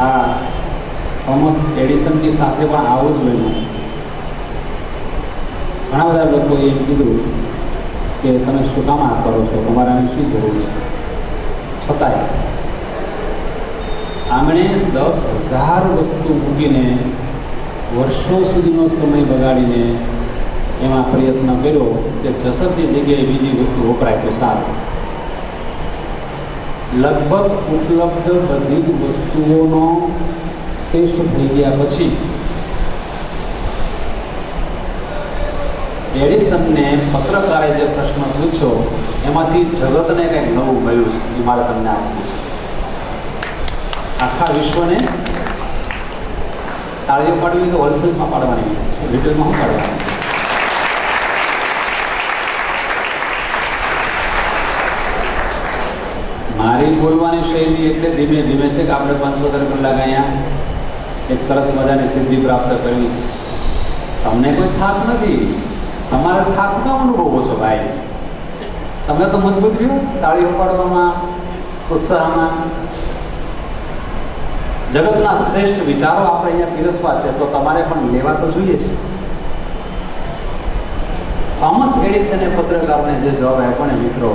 આ થોમસ એડિસનની સાથે પણ આવું જ બન્યું ઘણા બધા લોકોએ એમ કીધું કે તમે શું કામ આ કરો છો? તમારે આની શું જરૂર છે? છતાંય આમણે દસ હજાર વસ્તુ મૂકીને વર્ષો સુધીનો સમય બગાડીને એમાં પ્રયત્ન કર્યો કે જસદની જગ્યાએ બીજી વસ્તુ વપરાય તો સારું. લગભગ ઉપલબ્ધ બધી જ વસ્તુઓનો ટેસ્ટ થઈ ગયા પછી એડિસનને પત્રકારે જે પ્રશ્ન પૂછ્યો, એમાંથી જગતને કંઈક નવું મળ્યું છે, એ મારે તમને આપવું છે. આખા વિશ્વને તાળીઓ પાડવી તો હોલસેલમાં પાડવાની રિટેલમાં શું પાડવાની? મારી બોલવાની શૈલી એટલે ધીમે ધીમે છે કે આપણે પંચોતેર કલાક અહીંયા એક સરસ મજાની સિદ્ધિ પ્રાપ્ત કરવી છે. તમને કોઈ થાક નથી. તમારે થાક ન અનુભવો છો ભાઈ તમે તો મજબૂત રહ્યો. તાળી ઉપાડવામાં, ઉત્સાહમાં. જગતના શ્રેષ્ઠ વિચારો આપણે અહીંયા પીરસવા છે, તો તમારે પણ લેવા તો જોઈએ છે થોમસ એડિસને પત્રકારને જે જવાબ આપ્યો ને મિત્રો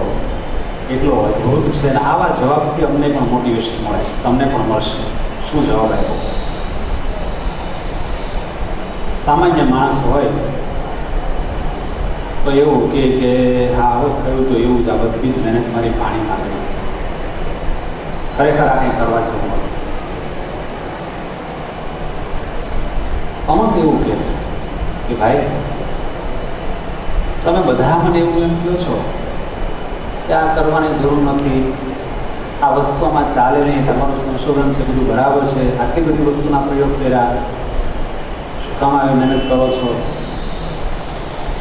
એટલો અદ્ભુત છે. અને આવા જવાબથી અમને પણ મોટિવેશન મળે. તમને પણ મળશે. શું જવાબ આપ્યો? સામાન્ય માણસ હોય તો એવું કે કે, હા હવે થયું તો એવું જ, આ બધી જ મહેનત મારી પાણીમાં ગઈ. ખરેખર આ કંઈ કરવા છે હું થોમસ એવું કહે છે કે, ભાઈ, તમે બધા મને એવું એમ કહો છો કે આ કરવાની જરૂર નથી. આ વસ્તુમાં ચાલે નહીં, તમારું સંશોધન છે, બધું બરાબર છે. આટલી બધી વસ્તુના પ્રયોગ કર્યા. શું કામ આવી મહેનત કરો છો?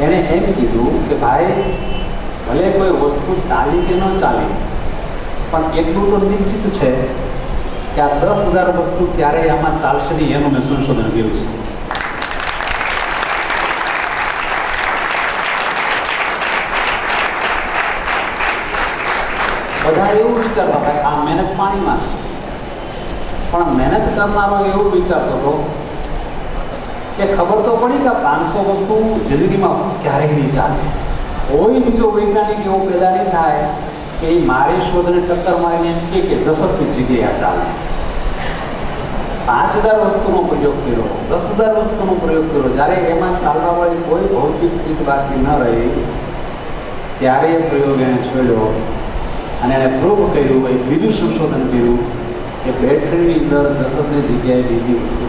એણે એમ કીધું કે ભાઈ, ભલે કોઈ વસ્તુ ચાલી કે ન ચાલી, પણ એટલું તો નિશ્ચિત છે કે આ દસ હજાર વસ્તુ ક્યારેય આમાં ચાલશે નહીં, એનું મેં સંશોધન કર્યું છે. બધા એવું વિચારતા હતા કે આ મહેનત પાણીમાં છે. પણ મહેનત કરનારો એવું વિચારતો હતો કે ખબર તો પડી કે પાંચસો વસ્તુ જિંદગીમાં ક્યારેય નહીં ચાલે. કોઈ બીજો વૈજ્ઞાનિક એવો પેદા નહીં થાય કે એ મારી શોધને ટક્કર મારીને એમ કે કે જસતની જગ્યાએ ચાલે. પાંચ હજાર વસ્તુનો પ્રયોગ કર્યો, દસ હજાર વસ્તુનો પ્રયોગ કર્યો. જ્યારે એમાં ચાલવા વાળી કોઈ ભૌતિક ચીજ બાકી ન રહી, ત્યારે એ પ્રયોગ એને છોડ્યો. અને એણે પ્રૂવ કર્યું હોય બીજું સંશોધન કર્યું કે બેટરીની અંદર જસદની જગ્યાએ બીજી વસ્તુ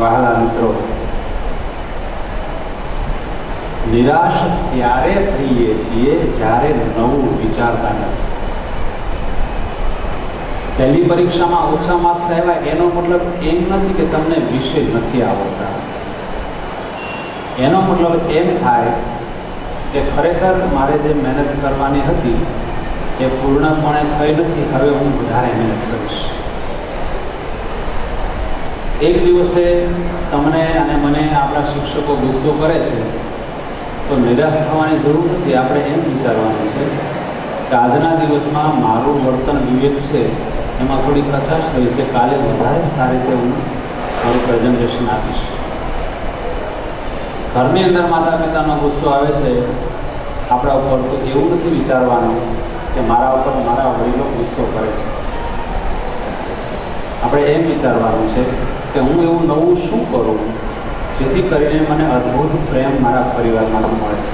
વહાલા મિત્રો, નિરાશ ત્યારે થઈએ છીએ જ્યારે નવું વિચારતા નથી? પહેલી પરીક્ષામાં ઓછા માર્ક્સ આવ્યા, એનો મતલબ એમ નથી કે તમને વિષય નથી આવડતા. એનો મતલબ એમ થાય કે ખરેખર મારે જે મહેનત કરવાની હતી, એ પૂર્ણપણે થઈ નથી, હવે હું વધારે મહેનત કરીશ. એક દિવસે તમને અને મને આપણા શિક્ષકો ગુસ્સો કરે છે, તો નિરાશ થવાની જરૂર નથી. આપણે એમ વિચારવાનું છે કે આજના દિવસમાં મારું વર્તન વિવેક છે, એમાં થોડી કચાશ રહી છે કાલે વધારે સારી રીતે હું મારું પ્રેઝન્ટેશન આપીશ. ઘરની અંદર માતા પિતાનો ગુસ્સો આવે છે, આપણા ઉપર તો એવું નથી વિચારવાનું કે મારા ઉપર મારા વડીલો ગુસ્સો કરે છે. આપણે એમ વિચારવાનું છે કે હું એવું નવું શું કરું જેથી કરીને મને અદ્ભુત પ્રેમ મારા પરિવારમાંથી મળે છે.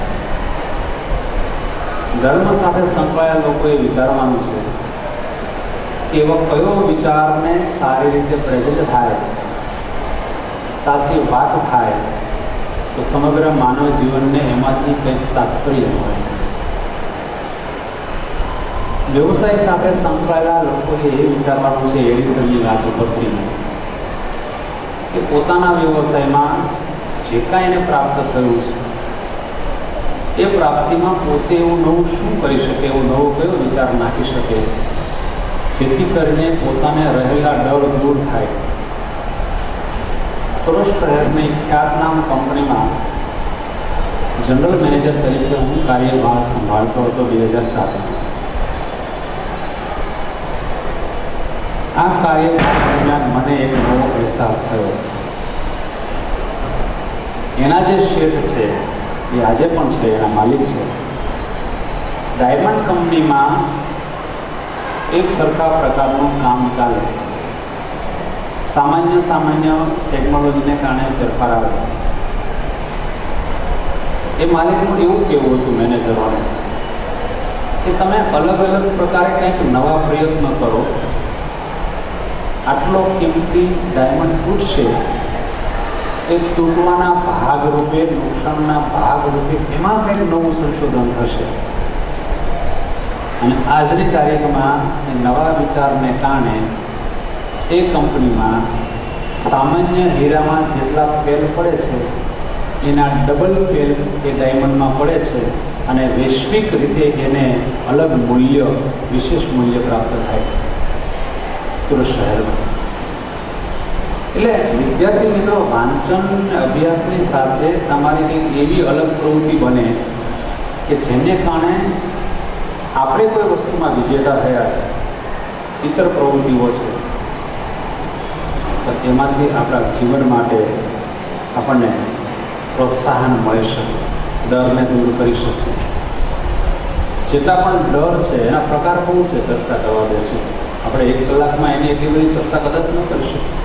ધર્મ સાથે સંકળાયેલા લોકોએ વિચારવાનું છે કે એવો કયો વિચારને સારી રીતે પ્રેઝન્ટ થાય, સાચી વાત થાય તો સમગ્ર માનવ જીવનને એમાંથી કંઈક તાત્પર્ય હોય વ્યવસાય સાથે સંકળાયેલા લોકોએ એ વિચારવાનું છે એડિસનની વાત ઉપરથી. કે પોતાના વ્યવસાયમાં જે કાંઈ એને પ્રાપ્ત થયું છે, એ પ્રાપ્તિમાં પોતે એવું નવું શું કરી શકે, એવો નવો કયો વિચાર નાખી શકે, જેથી કરીને પોતાને રહેલા ડર દૂર થાય. સુરત શહેરની ખ્યાતનામ કંપનીમાં જનરલ મેનેજર તરીકે હું કાર્યભાર સંભાળતો હતો બે હજાર સાતમાં. આ કાર્ય દરમિયાન મને એક નવો અહેસાસ થયો. એના જે શેઠ છે, એ આજે પણ છે, એના માલિક છે. ડાયમંડ કંપનીમાં એક સરખા પ્રકારનું કામ ચાલે. સામાન્ય સામાન્ય ટેકનોલોજીને કારણે ફેરફાર આવે. એ માલિકનું એવું કહેવું હતું મેનેજરોને કે તમે અલગ અલગ પ્રકારે કંઈક નવા પ્રયત્ન કરો. આટલો કિંમતી ડાયમંડ તૂટશે. એ તૂટવાના ભાગરૂપે, નુકસાનના ભાગરૂપે એમાં કંઈક નવું સંશોધન થશે. અને આજની તારીખમાં એ નવા વિચારને કારણે એ કંપનીમાં સામાન્ય હીરામાં જેટલા પેલ પડે છે, એના ડબલ પેલ એ ડાયમંડમાં પડે છે અને વૈશ્વિક રીતે એને અલગ મૂલ્ય, વિશેષ મૂલ્ય પ્રાપ્ત થાય છે. સુરત શહેરમાં. એટલે વિદ્યાર્થી મિત્રો, વાંચન અભ્યાસની સાથે તમારી કંઈક એવી અલગ પ્રવૃત્તિ બને કે જેને કારણે આપણે કોઈ વસ્તુમાં વિજેતા થયા છે, ઇતર પ્રવૃત્તિઓ છે. તો એમાંથી આપણા જીવન માટે આપણને પ્રોત્સાહન મળી શકે, ડરને દૂર કરી શકીએ જેટલા પણ ડર છે, એના પ્રકાર બહુ છે ચર્ચા કરવા બેસું. આપણે એક કલાકમાં એની એટલી બધી ચર્ચા કદાચ ન કરી શકીએ.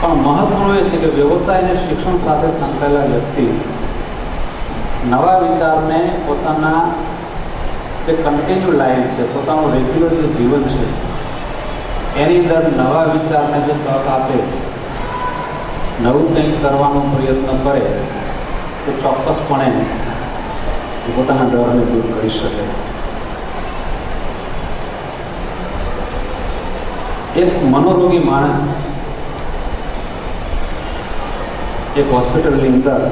પણ મહત્વનું એ છે કે વ્યવસાય અને શિક્ષણ સાથે સંકળાયેલા વ્યક્તિ નવા વિચારને પોતાના જે કન્ટિન્યુ લાઈફ છે, પોતાનું રેગ્યુલર જે જીવન છે એની અંદર નવા વિચારને જે તક આપે, નવું કંઈક કરવાનો પ્રયત્ન કરે, તો ચોક્કસપણે પોતાના ડરને દૂર કરી શકે. એક મનોરોગી માણસ એક હોસ્પિટલની અંદર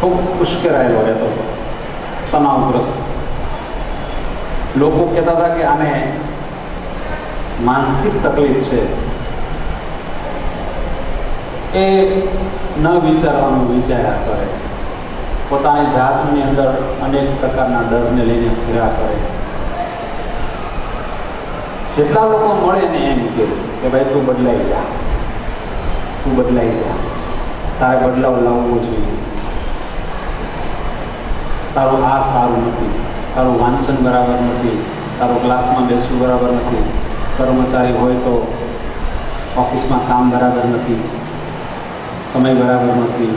ખૂબ ઉશ્કેરાયેલો રહેતો હતો, તણાવગ્રસ્ત. લોકો કહેતા હતા કે આને માનસિક તકલીફ છે, એ ન વિચારવાનું વિચાર્યા કરે. પોતાની જાતની અંદર અનેક પ્રકારના ડરને લઈને ફેરા કરે. જેટલા લોકો મળે ને એમ કહે કે ભાઈ તું બદલાઈ જા. તું બદલાઈ જા. તારે બદલાવ લાવવો જોઈએ. તારું આ સારું નથી. તારું વાંચન બરાબર નથી. તારું ક્લાસમાં બેસવું બરાબર નથી. કર્મચારી હોય તો ઓફિસમાં કામ બરાબર નથી, સમય બરાબર નથી,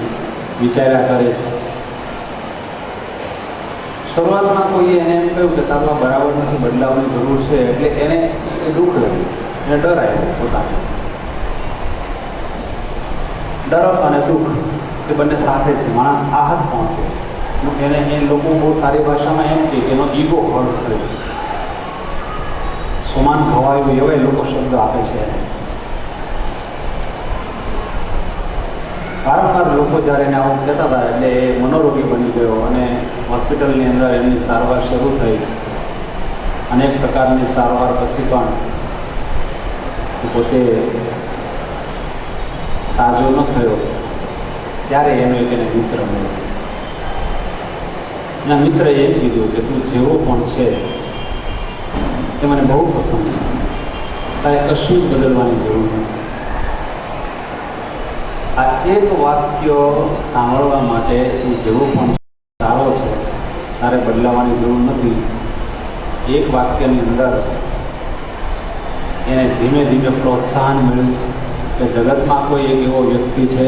વિચાર્યા કરે છે. શરૂઆતમાં કોઈએ એને એમ કહ્યું કે તારું બરાબર નથી બદલાવની જરૂર છે એટલે એને દુઃખ લાગ્યું, એને ડર આવ્યો પોતાને. ડર અને દુઃખ એ બંને સાથે છે, માણસ આહત પહોંચે. એને એ લોકો બહુ સારી ભાષામાં એમ કે એનો ઈગો હર્ટ થયો. સોમાન ખવાયું એવા લોકો શબ્દ આપે છે વારંવાર લોકો જ્યારે એને આવું કહેતા હતા એટલે એ મનોરોગી બની ગયો અને હોસ્પિટલની અંદર એમની સારવાર શરૂ થઈ. અનેક પ્રકારની સારવાર પછી પણ પોતે સાજો ન થયો. ત્યારે એનો એક એને મિત્ર મળ્યો. એના મિત્રએ એમ કીધું કે તું જેવો પણ છે એ મને બહુ પસંદ છે. તારે કશું જ બદલવાની જરૂર નથી. આ એક વાક્ય સાંભળવા માટે તું જેવો પણ સારો છે, તારે બદલાવાની જરૂર નથી. એક વાક્યની અંદર એને ધીમે ધીમે પ્રોત્સાહન મળ્યું કે જગતમાં કોઈ એક એવો વ્યક્તિ છે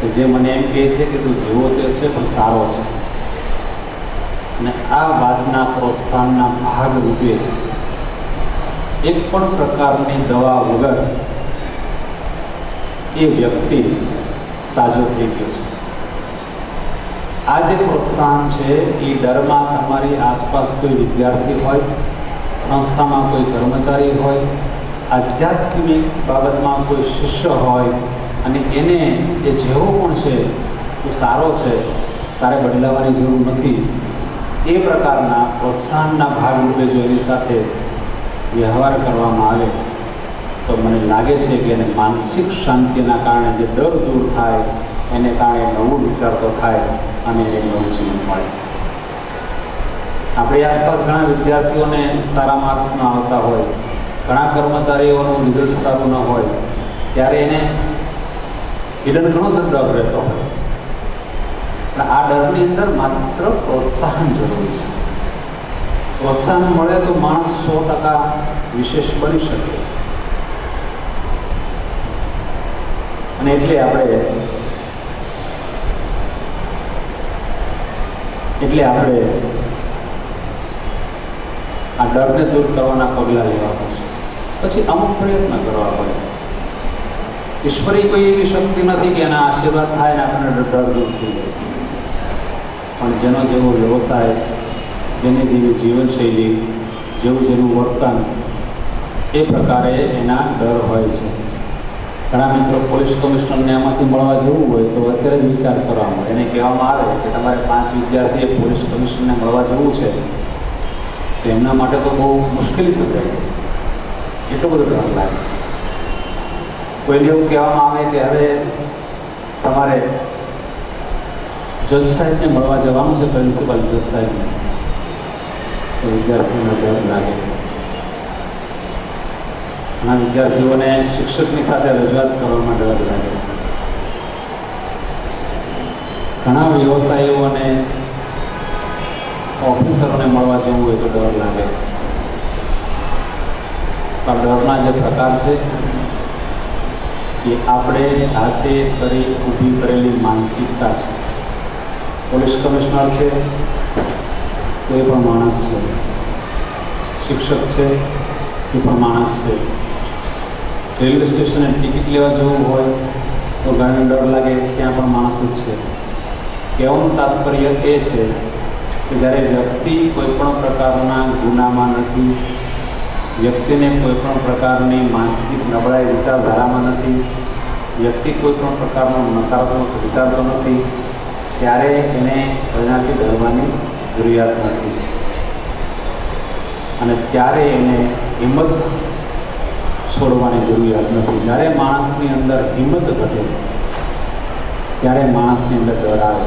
કે જે મને એમ કહે છે કે તું જેવો તે છે પણ સારો છે. અને આ વાતના પ્રોત્સાહનના ભાગરૂપે એક પણ પ્રકારની દવા વગર એ વ્યક્તિ સાજો થઈ ગયો છે. આ જે પ્રોત્સાહન છે, એ ડરમાં તમારી આસપાસ કોઈ વિદ્યાર્થી હોય, સંસ્થામાં કોઈ કર્મચારી હોય, આધ્યાત્મિક બાબતમાં કોઈ શિષ્ય હોય, અને એને એ જેવો પણ છે, તો સારો છે, તારે બદલાવાની જરૂર નથી. એ પ્રકારના પ્રોત્સાહનના ભાગરૂપે જો એની સાથે વ્યવહાર કરવામાં આવે, તો મને લાગે છે કે એને માનસિક શાંતિના કારણે જે ડર દૂર થાય, એને કારણે નવું વિચારતો થાય અને એને નવું જીવન મળે. આપણી આસપાસ ઘણા વિદ્યાર્થીઓને સારા માર્ક્સ ન આવતા હોય, ઘણા કર્મચારીઓનું રિઝલ્ટ સારું ન હોય, ત્યારે એને હિડન ઘણો ડર રહેતો હોય. પણ આ ડરની અંદર માત્ર પ્રોત્સાહન જરૂરી છે. પ્રોત્સાહન મળે તો માણસ સો ટકા વિશેષ બની શકે. અને એટલે આપણે એટલે આપણે આ ડરને દૂર કરવાના પગલાં લેવા પડશે. પછી અમુક પ્રયત્ન કરવા પડે. ઈશ્વરી કોઈ એવી શક્તિ નથી કે એના આશીર્વાદ થાય ને આપણને ડર દૂર થઈ જાય. પણ જેનો જેવો વ્યવસાય જેની જેવી જીવનશૈલી, જેવું જેનું વર્તન એ પ્રકારે એના ડર હોય છે. ઘણા મિત્રો પોલીસ કમિશનરને આમાંથી મળવા જવું હોય તો અત્યારે જ વિચાર કરવામાં આવે એને કહેવામાં આવે કે તમારે પાંચ વિદ્યાર્થીએ પોલીસ કમિશનરને મળવા જવું છે, તો એમના માટે તો બહુ મુશ્કેલી સર્જાય એટલો બધો ડર લાગે. કોઈને એવું કહેવામાં આવે કે હવે તમારે જજ સાહેબને મળવા જવાનું છે, પ્રિન્સિપલ જજ સાહેબને. વિદ્યાર્થીઓને ડર લાગે. ઘણા વિદ્યાર્થીઓને શિક્ષકની સાથે રજૂઆત કરવામાં ડર લાગે. ઘણા વ્યવસાયીઓને ઓફિસરોને મળવા જવું હોય તો ડર લાગે. આ ડરના જે પ્રકાર છે, એ આપણે જાતે કરી ઊભી કરેલી માનસિકતા છે. પોલીસ કમિશનર છે તો એ પણ માણસ છે, શિક્ષક છે એ પણ માણસ છે, રેલવે સ્ટેશને ટિકિટ લેવા જવું હોય તો ઘણી ડર લાગે ત્યાં પણ માણસ જ છે. કહેવાનું તાત્પર્ય એ છે કે જ્યારે વ્યક્તિ કોઈપણ પ્રકારના ગુનામાં નથી, વ્યક્તિને કોઈ પણ પ્રકારની માનસિક નબળાઈ વિચારધારામાં નથી, વ્યક્તિ કોઈપણ પ્રકારનો નકારાત્મક વિચારતો નથી, ત્યારે એને એનાથી ડરવાની જરૂરિયાત નથી અને ત્યારે એને હિંમત છોડવાની જરૂરિયાત નથી. જ્યારે માણસની અંદર હિંમત ઘટે, ત્યારે માણસની અંદર ડર આવે.